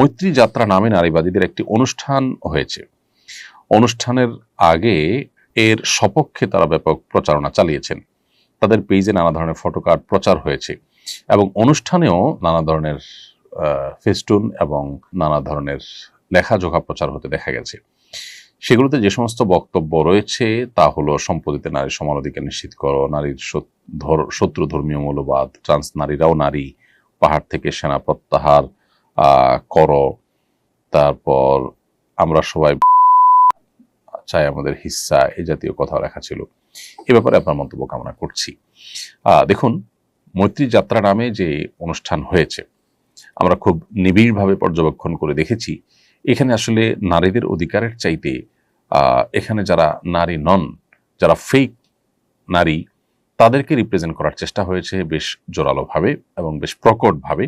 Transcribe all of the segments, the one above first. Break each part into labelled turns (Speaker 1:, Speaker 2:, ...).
Speaker 1: মৈত্রী যাত্রা নামে নারীবাদীদের একটি অনুষ্ঠান হয়েছে। অনুষ্ঠানের আগে এর সপক্ষে তারা ব্যাপক প্রচারণা চালিয়েছেন। তাদের পেজে নানা ধরনের ফটোকার্ড প্রচার হয়েছে এবং অনুষ্ঠানেও নানা ধরনের ফেস্টুন এবং নানা ধরনের লেখাজোখা প্রচার হতে দেখা গেছে। সেগুলোতে যে সমস্ত বক্তব্য রয়েছে তা হলো সম্পত্তিতে নারীর সমান অধিকার নিশ্চিত করো, নারীর শত্রু ধর্মীয় মূল্যবাদ ট্রান্স নারীরাও নারী, পাহাড় থেকে সেনা প্রত্যাহার করো। তারপর আমরা সবাই চাই আমাদের হিস্সা এ জাতীয় কথা লেখা ছিল। এ ব্যাপারে আপনার মন্তব্য কামনা করছি। দেখুন, মৈত্রী যাত্রা নামে যে অনুষ্ঠান হয়েছে, আমরা খুব নিবিড়ভাবে পর্যবেক্ষণ করে দেখেছি। এখানে আসলে নারীদের অধিকারের চাইতে এখানে যারা নারী নন, যারা ফেক নারী, তাদেরকে রিপ্রেজেন্ট করার চেষ্টা হয়েছে বেশ জোরালোভাবে এবং বেশ প্রকটভাবে।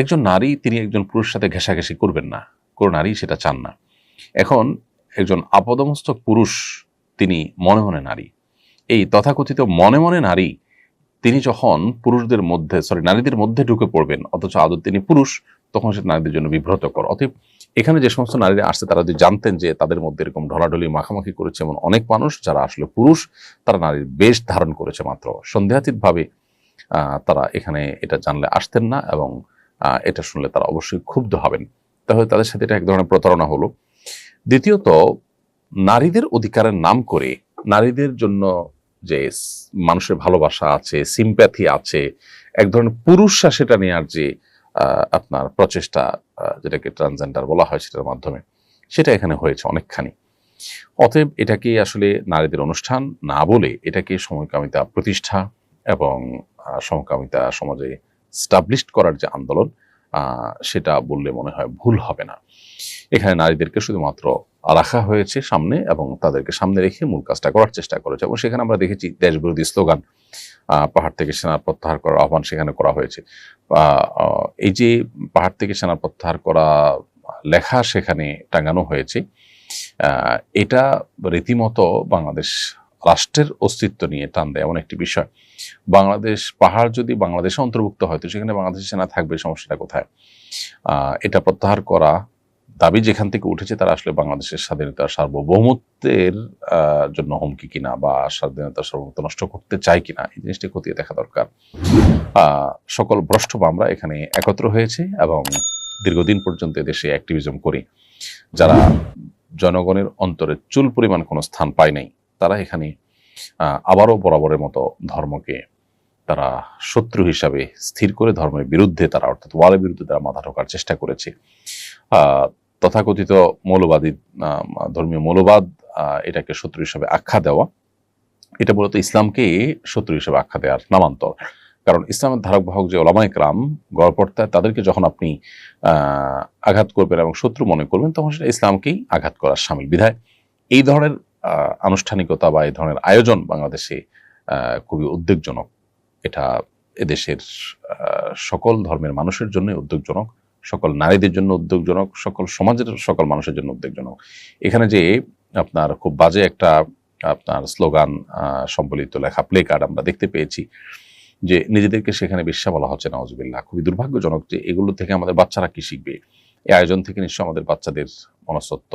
Speaker 1: একজন নারী, তিনি একজন পুরুষ সাথে ঘেঁষাঘেঁষি করবেন না। কোনো নারী সেটা চান না। এখন একজন আপদমস্তক পুরুষ, তিনি মনে মনে নারী। এই তথাকথিত মনে মনে নারী, তিনি যখন পুরুষদের মধ্যে সরি নারীদের মধ্যে ঢুকে পড়বেন, অথচ আদৌ তিনি পুরুষ, তখন সেটা নারীদের জন্য বিব্রতকর। অতএব এখানে যে সমস্ত নারীরা আসছে, তারা যদি জানতেন যে তাদের মধ্যে এরকম ঢলাঢলি, মাখামাখি করেছে এমন অনেক মানুষ, যারা আসলে পুরুষ, তারা নারীর বেশ ধারণ করেছে মাত্র। সন্দেহাতীতভাবে তারা এখানে এটা জানলে আসতেন না এবং এটা শুনলে তারা অবশ্যই ক্ষুব্ধ হবেন। তাহলে তাদের সাথে এটা এক ধরনের প্রতারণা হলো। দ্বিতীয়ত, নারীদের অধিকারের নাম করে, নারীদের জন্য যে মানুষের ভালোবাসা আছে সিম্প্যাথি আছে, এক ধরনের পুরুষরা সেটা নেওয়ার যে আপনার প্রচেষ্টা যেটাকে ট্রান্সজেন্ডার বলা হয় সেটার মাধ্যমে, সেটা এখানে হয়েছে অনেকখানি। অতএব এটাকে আসলে নারীদের অনুষ্ঠান না বলে এটাকে সমকামিতা প্রতিষ্ঠা এবং সমকামিতা সমাজে স্টাবলিশড করার যে আন্দোলন সেটা বললে মনে হয় ভুল হবে না। এখানে নারীদেরকে শুধুমাত্র রাখা হয়েছে সামনে এবং তাদেরকে সামনে রেখে মূল কাজটা করার চেষ্টা করেছে। এবং সেখানে আমরা দেখেছি দেশবিরোধী স্লোগান পাহাড় থেকে সেনা প্রত্যাহার করার আহ্বান সেখানে করা হয়েছে। এই যে পাহাড় থেকে সেনা প্রত্যাহার করা লেখা সেখানে টাঙানো হয়েছে এটা রীতিমতো বাংলাদেশ রাষ্ট্রের অস্তিত্ব নিয়ে টান দেয় এমন একটি বিষয়। বাংলাদেশ পাহাড় যদি বাংলাদেশে অন্তর্ভুক্ত হয়, তো সেখানে বাংলাদেশের সেনা থাকবে, সমস্যাটা কোথায়? এটা প্রত্যাহার করা দাবি যেখান থেকে উঠেছে, তারা আসলে বাংলাদেশের স্বাধীনতা সার্বভৌমত্বের জন্য হুমকি কিনা বা স্বাধীনতা সার্বভৌমত্ব নষ্ট করতে চায় কিনা, এই জিনিসটি খতিয়ে দেখা দরকার। সকল ভ্রষ্ট বামরা এখানে একত্র হয়েছে এবং দীর্ঘদিন পর্যন্ত দেশে অ্যাক্টিভিজম করে। যারা জনগণের অন্তরে চুল পরিমাণ কোনো স্থান পায় নাই তারা এখানে আবারও বরাবরের মতো ধর্মকে তারা শত্রু হিসাবে স্থির করে ধর্মের বিরুদ্ধে তারা, অর্থাৎ ওয়ালের বিরুদ্ধে তারা মাথা ঢোকার চেষ্টা করেছে। তথাকথিত মৌলবাদী ধর্মীয় মৌলবাদ এটাকে শত্রু হিসাবে আখ্যা দেওয়া, এটা মূলত ইসলামকে শত্রু হিসাবে আখ্যা দেওয়ার নামান্তর। কারণ ইসলামের ধারক বাহক যে ওলামায় ক্রাম গড়পড়তায় তাদেরকে যখন আপনি আঘাত করবেন এবং শত্রু মনে করবেন, তখন সেটা ইসলামকেই আঘাত করার সামিল। বিধায় এই ধরনের আনুষ্ঠানিকতা বা এই ধরনের আয়োজন বাংলাদেশে খুবই উদ্বেগজনক। এটা এদেশের সকল ধর্মের মানুষের জন্য উদ্বেগজনক, সকল নারীদের জন্য উদ্বেগজনক, সকল সমাজের, সকল মানুষের জন্য উদ্বেগজনক। এখানে যে আপনার খুব বাজে একটা আপনার স্লোগান সম্বলিত লেখা প্লে কার্ড আমরা দেখতে পেয়েছি যে নিজেদেরকে সেখানে বিশ্বাস বলা হচ্ছে না নওয়াজবিল্লাহ খুবই দুর্ভাগ্যজনক যে এগুলো থেকে আমাদের বাচ্চারা কি শিখবে? এই আয়োজন থেকে নিশ্চয় আমাদের বাচ্চাদের মনস্তত্ব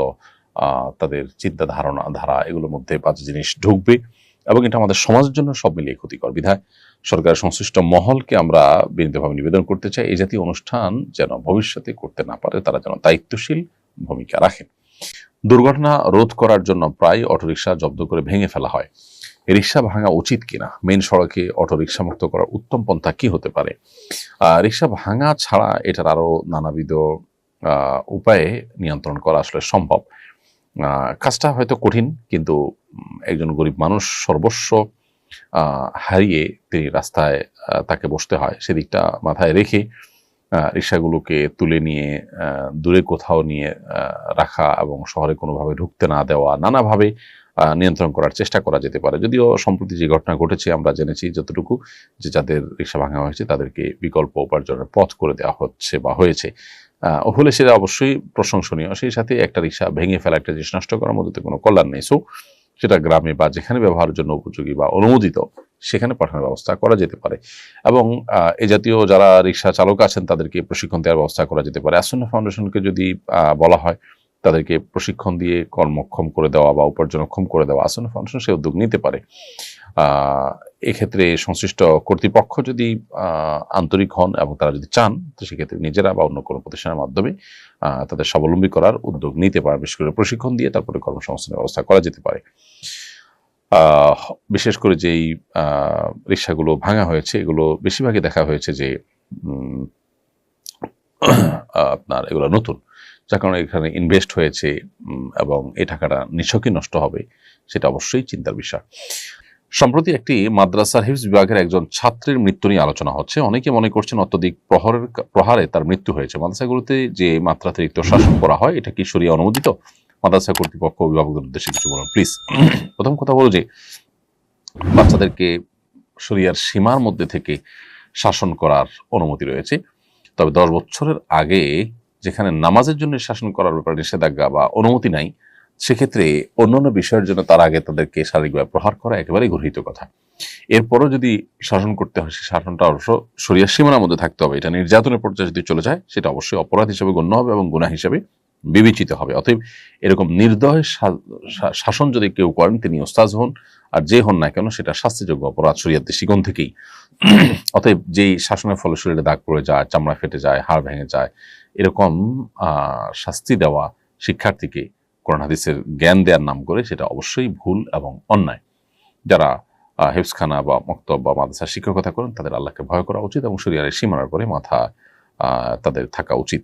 Speaker 1: তাদের চিন্তা ধারণা ধারা এগুলোর মধ্যে বাজে জিনিস ঢুকবে এবং এটা আমাদের সমাজের জন্য সব মিলিয়ে ক্ষতিকর বিধায়। সরকারের সংশ্লিষ্ট মহলকে আমরা বিনীতভাবে নিবেদন করতে চাই, এই জাতীয় অনুষ্ঠান যেন ভবিষ্যতে করতে না পারে, তারা যেন দায়িত্বশীল ভূমিকা রাখেন। দুর্ঘটনা রোধ করার জন্য প্রায় অটোরিকশা জব্দ করে ভেঙে ফেলা হয়। রিক্সা ভাঙা উচিত কিনা? মেন সড়কে অটো রিক্সা মুক্ত করার উত্তম পন্থা কি হতে পারে? রিক্সা ভাঙা ছাড়া এটার আরও নানাবিধ উপায়ে নিয়ন্ত্রণ করা আসলে সম্ভব। কাজটা হয়তো কঠিন, কিন্তু একজন গরিব মানুষ সর্বস্ব হারিয়ে তিনি রাস্তায় তাকে বসতে হয়। সেদিকটা মাথায় রেখে রিক্সাগুলোকে তুলে নিয়ে দূরে কোথাও নিয়ে রাখা এবং শহরে কোনোভাবে ঢুকতে না দেওয়া, নানাভাবে নিয়ন্ত্রণ করার চেষ্টা করা যেতে পারে। যদিও সম্প্রতি যে ঘটনা ঘটেছে, আমরা জেনেছি যতটুকু যে যাদের রিক্সা ভাঙা হয়েছে, তাদেরকে বিকল্প উপার্জনের পথ করে দেওয়া হচ্ছে বা হয়েছে। হলে সেটা অবশ্যই প্রশংসনীয়। সেই সাথে একটা রিক্সা ভেঙে ফেলা, একটা জিনিস নষ্ট করার মধ্যে কোনো কল্যাণ নেই। সো সেটা গ্রামে বা যেখানে ব্যবহারের জন্য উপযোগী বা অনুমোদিত, সেখানে পাঠানোর ব্যবস্থা করা যেতে পারে। এবং এ জাতীয় যারা রিক্সা চালক আছেন, তাদেরকে প্রশিক্ষণ দেওয়ার ব্যবস্থা করা যেতে পারে। আসন্ন ফাউন্ডেশনকে যদি বলা হয়, তাদেরকে প্রশিক্ষণ দিয়ে কর্মক্ষম করে দেওয়া বা উপার্জনক্ষম করে দেওয়া আসন্ন ফাউন্ডেশন সে উদ্যোগ নিতে পারে। এক্ষেত্রে সংশ্লিষ্ট কর্তৃপক্ষ যদি আন্তরিক হন এবং তারা যদি চান, তো সেক্ষেত্রে নিজেরা বা অন্য কোনো প্রতিষ্ঠানের মাধ্যমে তাদের স্বাবলম্বী করার উদ্যোগ নিতে পারে, বিশেষ করে প্রশিক্ষণ দিয়ে তারপরে কর্মসংস্থানের ব্যবস্থা করা যেতে পারে। বিশেষ করে যেই রিক্সাগুলো ভাঙা হয়েছে, এগুলো বেশিরভাগই দেখা হয়েছে যে আপনার এগুলো নতুন, যার কারণে এখানে ইনভেস্ট হয়েছে এবং এই টাকাটা নিছকই নষ্ট হবে, সেটা অবশ্যই চিন্তার বিষয়। সম্প্রতি একটি মাদ্রাসার হিফজ বিভাগের একজন ছাত্রের মৃত্যু নিয়ে আলোচনা হচ্ছে। অনেকে মনে করছেন অত্যধিক প্রহরের প্রহারে তার মৃত্যু হয়েছে। মাদ্রাসাগুলোতে যে মাত্রাতিরিক্ত শাসন করা হয়, এটা কি সরিয়ে অনুমোদিত? মাদ্রাসা কর্তৃপক্ষ অভিভাবকদের উদ্দেশ্যে কিছু বলুন প্লিজ প্রথম কথা হলো যে, বাচ্চাদেরকে শরিয়ার সীমার মধ্যে থেকে শাসন করার অনুমতি রয়েছে। তবে দশ বছরের আগে যেখানে নামাজের জন্য শাসন করার ব্যাপারে নিষেধাজ্ঞা বা অনুমতি নাই সেক্ষেত্রে অন্যান্য বিষয়ের জন্য তার আগে তাদেরকে শারীরিকভাবে প্রহার করা একেবারেই গর্হিত কথা। এরপরও যদি শাসন করতে হয় সেই শাসনটা অবশ্য শরিয়ার সীমানার মধ্যে থাকতে হবে। এটা নির্যাতনের পর্যায়ে যদি চলে যায়, সেটা অবশ্যই অপরাধ হিসেবে গণ্য হবে এবং গুণা হিসেবে বিবেচিত হবে। অতএব এরকম নির্দয় শাসন যদি কেউ করেন, তিনি ওস্তাজ হন, আর যে হন না কেন, সেটা শাস্তিযোগ্য অপরাধ শরীয়ত দৃষ্টিকোণ থেকেই। অতএব যেই শাসনের ফলে শরীরে দাগ পড়ে যায়, চামড়া ফেটে যায়, হাড় ভেঙে যায়, এরকম শাস্তি দেওয়া শিক্ষার্থীকে কোরআন হাদিসের জ্ঞান দেওয়ার নাম করে সেটা অবশ্যই ভুল এবং অন্যায়। যারা হেফসখানা বা মক্তব বা মাদ্রাসা শিক্ষকতা করেন, তাদের আল্লাহকে ভয় করা উচিত এবং শরীরের সীমানার পরে মাথা তাদের থাকা উচিত।